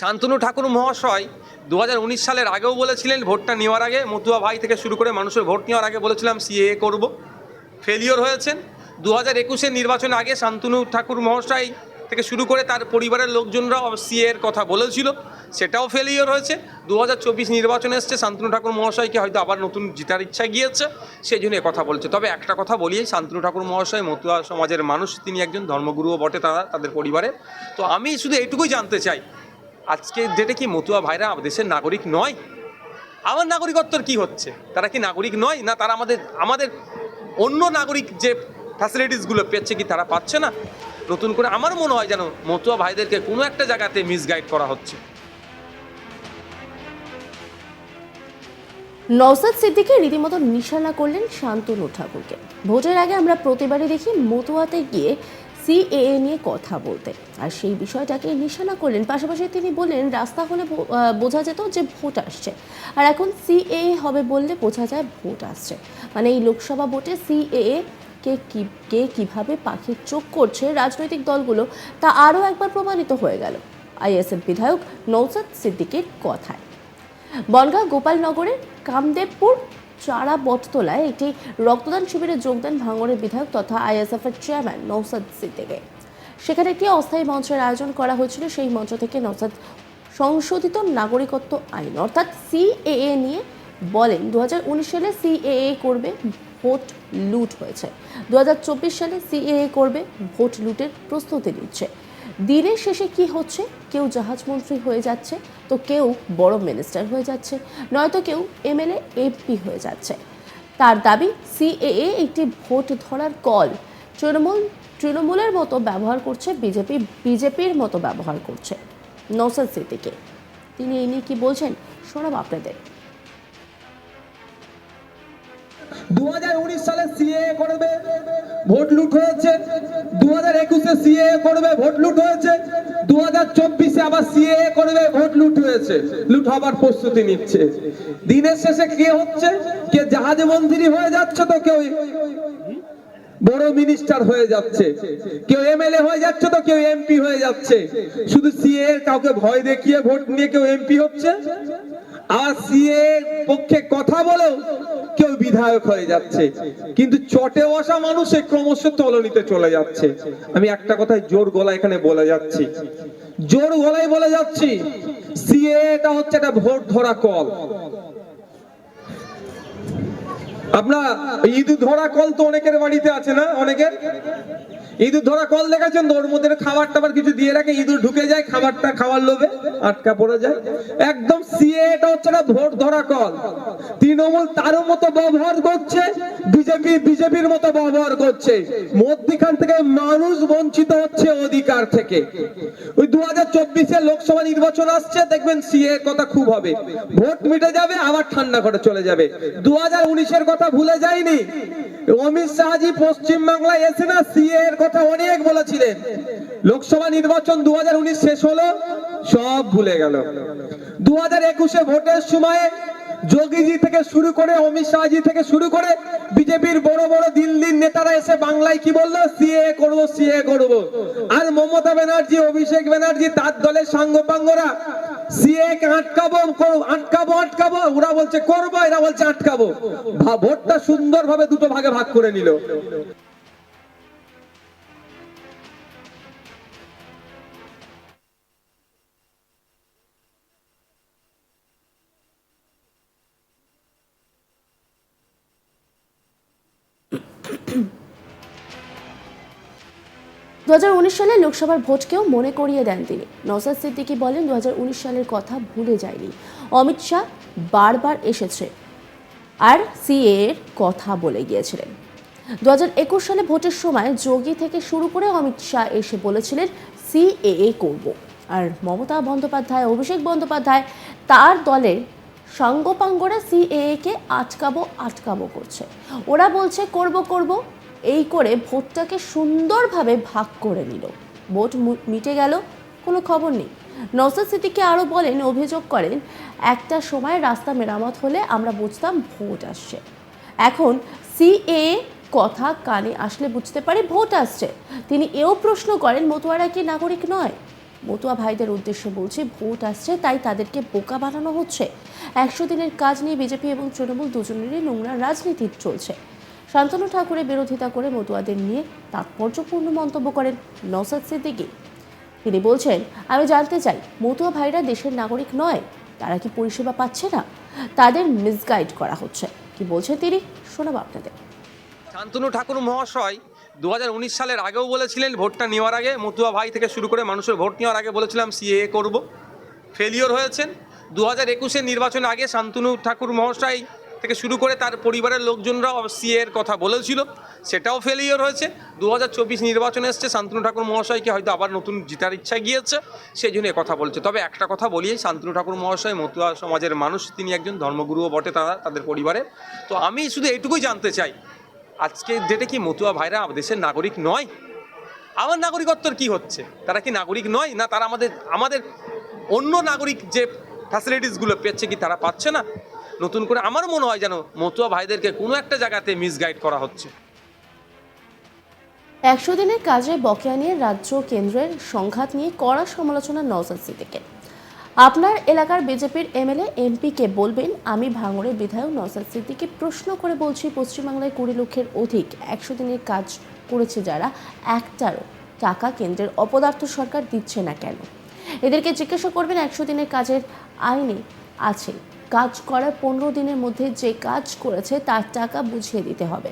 শান্তনু ঠাকুর মহাশয় দু হাজার উনিশ সালের আগেও বলেছিলেন ভোটটা নেওয়ার আগে মতুয়া ভাই থেকে শুরু করে মানুষের ভোট নেওয়ার আগে বলেছিলাম সিএ করব। ফেলিওর হয়েছেন। দু হাজার একুশের নির্বাচন আগে শান্তনু ঠাকুর মহাশয় থেকে শুরু করে তার পরিবারের লোকজনরা সিএ এর কথা বলেছিল, সেটাও ফেলিওর হয়েছে। দু হাজার চব্বিশ নির্বাচনে এসছে, শান্তনু ঠাকুর মহাশয়কে হয়তো আবার নতুন জিতার ইচ্ছা গিয়েছে সেই জন্য কথা বলছে। তবে একটা কথা বলি শান্তনু ঠাকুর মহাশয় মতুয়া সমাজের মানুষ, তিনি একজন ধর্মগুরুও বটে তারা, তাদের পরিবারে। তো আমি শুধু এইটুকুই জানতে চাই আজকে ডেটে কি মতুয়া ভাইরা দেশের নাগরিক নয়? আমার নাগরিকত্বর কি হচ্ছে? তারা কি নাগরিক নয়? না, তারা আমাদের আমাদের অন্য নাগরিক যে ফ্যাসিলিটিসগুলো পেচ্ছে কি তারা পাচ্ছে না? নতুন করে আমার মনে হয় যেন মতুয়া ভাইদেরকে কোনো একটা জায়গাতে মিসগাইড করা হচ্ছে। নওসাদ সিদ্দিকে রীতিমতো নিশানা করলেন শান্তনু ঠাকুরকে। ভোটের আগে আমরা প্রতিবারই দেখি মতুয়াতে গিয়ে সিএএ নিয়ে কথা বলতে। আর সেই বিষয়টাকে নিশানা করলেন। পাশাপাশি তিনি বললেন, রাস্তা হলে বোঝা যেত যে ভোট আসছে। আর এখন সিএএ হবে বললে বোঝা যায় ভোট আসছে। মানে এই লোকসভা ভোটে সিএএ কে কি, কে কীভাবে পাখির চোখ করছে রাজনৈতিক দলগুলো, তা আরও একবার প্রমাণিত হয়ে গেল আইএসএফ বিধায়ক নৌসাদ সিদ্দিকের কথায়। বনগাঁ গোপালনগরের কামদেবপুর চারা বটতলায় একটি রক্তদান শিবিরে যোগদান ভাঙড়ের বিধায়ক তথা আইএসএফ এর চেয়ারম্যান নৌসাদ সিদ্দিকে। সেখানে একটি অস্থায়ী মঞ্চের আয়োজন করা হয়েছিল। সেই মঞ্চ থেকে নৌসাদ সংশোধিত নাগরিকত্ব আইন, অর্থাৎ সিএএ নিয়ে বলেন দু হাজার উনিশ সালে সিএএ করবে ভোট লুট হয়েছে। দু হাজার চব্বিশ সালে সিএএ করবে ভোট লুটের প্রস্তুতি নিচ্ছে। দিনের শেষে কি হচ্ছে? কেউ জাহাজমন্ত্রী হয়ে যাচ্ছে, তো কেউ বড় মিনিস্টার হয়ে যাচ্ছে, নয়তো কেউ এমএলএ এমপি হয়ে যাচ্ছে। তার দাবি সিএএ একটি ভোট ধরার কল। তৃণমূল, তৃণমূলের মতো ব্যবহার করছে বিজেপি, বিজেপির মতো ব্যবহার করছে। নৌসাদ সিদ্দিকে। তিনি এই নিয়ে কি বলছেন? শোনাব আপনাদের। দু সালে করবে, ভোট লুট হয়েছে। দু হাজার একুশে সিএ করবে, ভোট করবে, ভোট লুট হয়েছে। লুট হবার প্রস্তুতি নিচ্ছে। দিনের শেষে কে হচ্ছে? কে জাহাজে মন্ত্রী হয়ে যাচ্ছে তো কেউ বড় মিনিস্টার হয়ে যাচ্ছে। কেউ এমএলএ হয়ে যাচ্ছে তো কেউ এমপি হয়ে যাচ্ছে। শুধু সিএ কাউকে ভয় দেখিয়ে ভোট নিয়ে কেউ এমপি হচ্ছে? আর সিএ পক্ষে কথা বলেও কেউ বিধায়ক হয়ে যাচ্ছে। কিন্তু চটে বসা মানুষে ক্রমশ তলনিতে চলে যাচ্ছে। আমি একটা কথাই জোর গলা এখানে বলে যাচ্ছি। জোর গলায় বলে যাচ্ছি সিএ এটা হচ্ছে একটা ভোট ধরা কল। আপনার ইঁদুর ধরা কল তো অনেকের বাড়িতে আছে না অনেকের? ইঁদুর ধরা কল দেখেছেন? তো ওর মধ্যে খাবার টাবার কিছু দিয়ে রাখে, ইঁদুর ঢুকে যায়, খাবারটা খাওয়ার লোভে আটকা পড়ে যায়। একদম সিএ, এটা হচ্ছে না ভোট ধরা কল। তৃণমূল তারও মতো ব্যবহার করছে, বিজেপি বিজেপির মতো ব্যবহার করছে। মধ্যখান থেকে মানুষ বঞ্চিত হচ্ছে অধিকার থেকে। ওই দু হাজার চব্বিশে লোকসভা নির্বাচন আসছে, দেখবেন সিএ কথা খুব হবে। ভোট মিটে যাবে, আবার ঠান্ডা করে চলে যাবে। দু হাজার উনিশের কথা ভুলে যায়নি অমিত শাহজি পশ্চিম বাংলায় এসে না সিএ এর কথা অনেক বলেছিলেন। লোকসভা নির্বাচন দু শেষ হলো, সব ভুলে গেল। দু হাজার একুশে ভোটের সময় যোগীজি থেকে শুরু করে, অমিত শাহজি থেকে শুরু করে বিজেপির বড় বড় দিল্লির নেতারা এসে বাংলায় কি বলল? সিএ করব সিএ করব। আর মমতা ব্যানার্জি, অভিষেক ব্যানার্জি, তার দলের সাঙ্গপাঙ্গরা, সিএ কে আটকাবো আটকাবো আটকাবো? ওরা বলছে, করব। এরা বলছে, আটকাবো। ভোটটা সুন্দরভাবে দুটো ভাগে ভাগ করে নিল। দু হাজার উনিশ সালে লোকসভার ভোটকেও মনে করিয়ে দেন তিনি। নওসাদ সিদ্দিকী বলেন দু হাজার উনিশ সালের কথা ভুলে যায়নি। অমিত শাহ বারবার এসেছে আর সিএ এর কথা বলে গিয়েছিলেন। দু একুশ সালে ভোটের সময় যোগী থেকে শুরু করে অমিত শাহ এসে বলেছিলেন সিএএ করব। আর মমতা বন্দ্যোপাধ্যায়, অভিষেক বন্দ্যোপাধ্যায় তার দলের সাঙ্গপাঙ্গরা সিএএ কে আটকাবো আটকাবো করছে। ওরা বলছে, করব করব। এই করে ভোটটাকে সুন্দরভাবে ভাগ করে নিল। ভোট মিটে গেল, কোনো খবর নেই। নওসাদ সিদ্দিকী আরও বলেন, অভিযোগ করেন, একটা সময় রাস্তা মেরামত হলে আমরা বুঝতাম ভোট আসছে। এখন সিএ কথা কানে আসলে বুঝতে পারি ভোট আসছে। তিনি এও প্রশ্ন করেন, মতুয়ারা কি নাগরিক নয়? মতুয়া ভাইদের উদ্দেশ্য বলছি, ভোট আসছে, তাই তাদেরকে বোকা বানানো হচ্ছে। একশো দিনের কাজ নিয়ে বিজেপি এবং তৃণমূল দুজনেরই নোংরা রাজনীতি চলছে। শান্তনু ঠাকুরের বিরোধিতা করে মতুয়াদের নিয়ে তাৎপর্যপূর্ণ মন্তব্য করেন নসাদ সিদ্দিকী। তিনি বলছেন, আমি জানতে চাই, মতুয়া ভাইরা দেশের নাগরিক নয়, তারা কি পরিষেবা পাচ্ছে না? তাদের মিসগাইড করা হচ্ছে। কি বলছেন তিনি, শোনাবো আপনাদের। শান্তনু ঠাকুর মহাশয় দু হাজার উনিশ সালের আগেও বলেছিলেন, ভোটটা নেওয়ার আগে মতুয়া ভাই থেকে শুরু করে মানুষের ভোট নেওয়ার আগে বলেছিলাম সিএ করব। ফেলিওর হয়েছেন। দু হাজার একুশের নির্বাচন আগে শান্তনু ঠাকুর মহাশয় থেকে শুরু করে তার পরিবারের লোকজনরা সিএ এর কথা বলেছিল। সেটাও ফেলিওর হয়েছে। দু হাজার চব্বিশ নির্বাচনে এসছে, শান্তনু ঠাকুর মহাশয়কে হয়তো আবার নতুন জিতার ইচ্ছা গিয়েছে, সেই জন্য কথা বলছে। তবে একটা কথা বলি শান্তনু ঠাকুর মহাশয় মতুয়া সমাজের মানুষ, তিনি একজন ধর্মগুরুও বটে তারা, তাদের পরিবারে তো আমি শুধু এইটুকুই জানতে চাই, আজকে ডেটে কি মতুয়া ভাইরা দেশের নাগরিক নয়? আমার নাগরিকত্বর কি হচ্ছে? তারা কি নাগরিক নয়? না, তারা আমাদের আমাদের অন্য নাগরিক যে ফ্যাসিলিটিসগুলো পেচ্ছে কি তারা পাচ্ছে না? নতুন করে আমার মনে হয় যেন মতুয়া ভাইদেরকে কোনো একটা জায়গাতে মিসগাইড করা হচ্ছে। একশো দিনের কাজে বকেয়া নিয়ে রাজ্য কেন্দ্রের সংঘাত নিয়ে কড়া সমালোচনা নওজাদ সিদ্দিকের। আপনার এলাকার বিজেপির এমএলএ, এমপিকে বলবেন, আমি ভাঙড়ের বিধায়ক নওজাদ সিদ্দিকে প্রশ্ন করে বলছি, পশ্চিমবাংলায় কুড়ি লক্ষের অধিক একশো দিনের কাজ করেছে যারা, একটারও টাকা কেন্দ্রের অপদার্থ সরকার দিচ্ছে না কেন? এদেরকে জিজ্ঞাসা করবেন, একশো দিনের কাজের আইনে আছে কাজ করার পনেরো দিনের মধ্যে যে কাজ করেছে তার টাকা বুঝিয়ে দিতে হবে।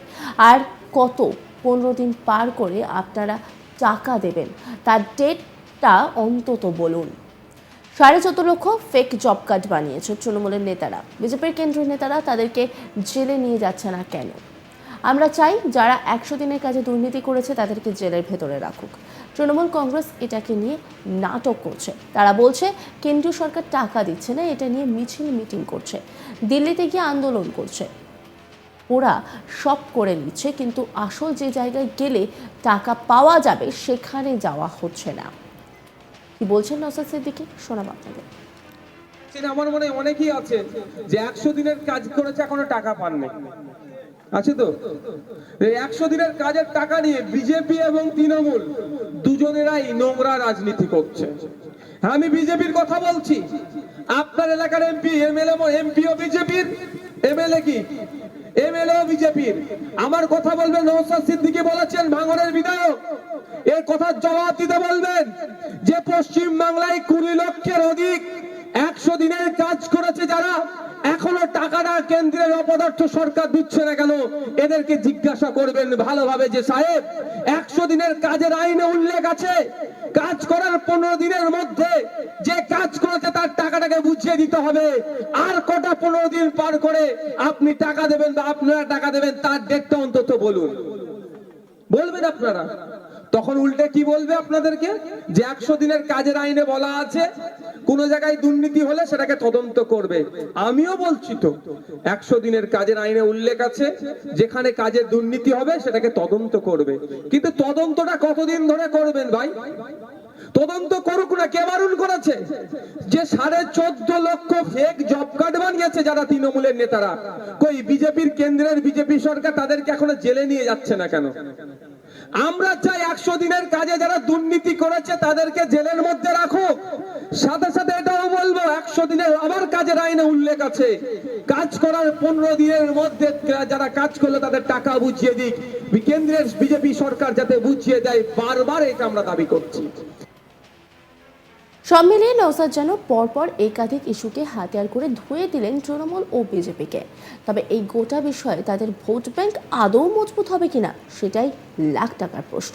আর কত পনেরো দিন পার করে আপনারা টাকা দেবেন, তার ডেটটা অন্তত বলুন। সাড়ে চোদ্দ লক্ষ ফেক জব কার্ড বানিয়েছে তৃণমূলের নেতারা। বিজেপির কেন্দ্রীয় নেতারা তাদেরকে জেলে নিয়ে যাচ্ছে না কেন? আমরা চাই যারা একশো দিনের কাজে দুর্নীতি করেছে তাদেরকে জেলের ভেতরে রাখুক। তৃণমূল কংগ্রেস এটাকে নিয়ে নাটক করছে। তারা বলছে, কেন্দ্রীয় সরকার টাকা দিচ্ছে না, এটা নিয়ে মিছিল মিটিং করছে। দিল্লিতে গিয়ে আন্দোলন করছে। ওরা সব করে নিচ্ছে, কিন্তু আসল যে জায়গায় গেলে টাকা পাওয়া যাবে, সেখানে যাওয়া হচ্ছে না। কি বলছেন নসাদ সিদ্দিকি? শোনাব আপনাদের। আমার মনে অনেকেই আছে যে একশো দিনের কাজ করেছে, এখনও টাকা পাননি। আছে তো? এই একশো দিনের কাজের টাকা নিয়ে বিজেপি এবং তৃণমূল দুজনেরাই নোংরা রাজনীতি করছে। আমি বিজেপির কথা বলছি। আপনার এলাকার এমপি এমএলএ এমপিও বিজেপির। এমএলএ কি? এমএলএ বিজেপির। আমার কথা বলবেন নৌসাদ সিদ্দিকী বলেছেন ভাঙরের বিধায়ক। এর কথার জবাব দিতে বলবেন যে পশ্চিম বাংলায় কুড়ি লক্ষের অধিক একশো দিনের কাজ করেছে যারা। এখনও টাকাটা কেন্দ্রের অপদার্থ সরকার দিচ্ছে না কেন? এদেরকে জিজ্ঞাসা করবেন ভালোভাবে যে সাহেব, একশো দিনের কাজের আইনে উল্লেখ আছে। কাজ করার পনেরো দিনের মধ্যে যে কাজ করেছে তার টাকাটাকে বুঝিয়ে দিতে হবে। আর কটা পনেরো দিন পার করে আপনি টাকা দেবেন বা আপনারা টাকা দেবেন, তার ডেটটা অন্তত বলুন। বলবেন আপনারা? তখন উল্টে কি বলবে আপনাদেরকে? যে একশো দিনের কাজের আইনে বলা আছে কোন জায়গায় দুর্নীতি হলে সেটাকে তদন্ত করবে। আমিও বলছি তো, একশো দিনের কাজের আইনে উল্লেখ আছে, যেখানে কাজের দুর্নীতি হবে সেটাকে তদন্ত করবে। কিন্তু তদন্তটা কতদিন ধরে করবেন ভাই? তদন্ত করুক না, কে বারণ করেছে? যে সাড়ে চোদ্দ লক্ষ ফেক জব কার্ড বানিয়েছে যারা তৃণমূলের নেতারা। কই, বিজেপির কেন্দ্রের বিজেপি সরকার তাদেরকে এখনও জেলে নিয়ে যাচ্ছে না কেন? আমরা চাই একশো দিনের কাজে যারা দুর্নীতি করেছে তাদেরকে জেলের মধ্যে রাখুক। সাথে সাথে এটাও বলব, একশো দিনের আবার কাজের আইনে উল্লেখ আছে। কাজ করার পনেরো দিনের মধ্যে যারা কাজ করল তাদের টাকা বুঝিয়ে দিক। কেন্দ্রের বিজেপি সরকার যাতে বুঝিয়ে দেয়, বারবার এটা আমরা দাবি করছি। সব মিলিয়ে নওসাদ যেন পরপর একাধিক ইস্যুকে হাতিয়ার করে ধুয়ে দিলেন তৃণমূল ও বিজেপিকে। তবে এই গোটা বিষয়ে তাদের ভোট ব্যাংক আদৌ মজবুত হবে কিনা, সেটাই লাখ টাকার প্রশ্ন।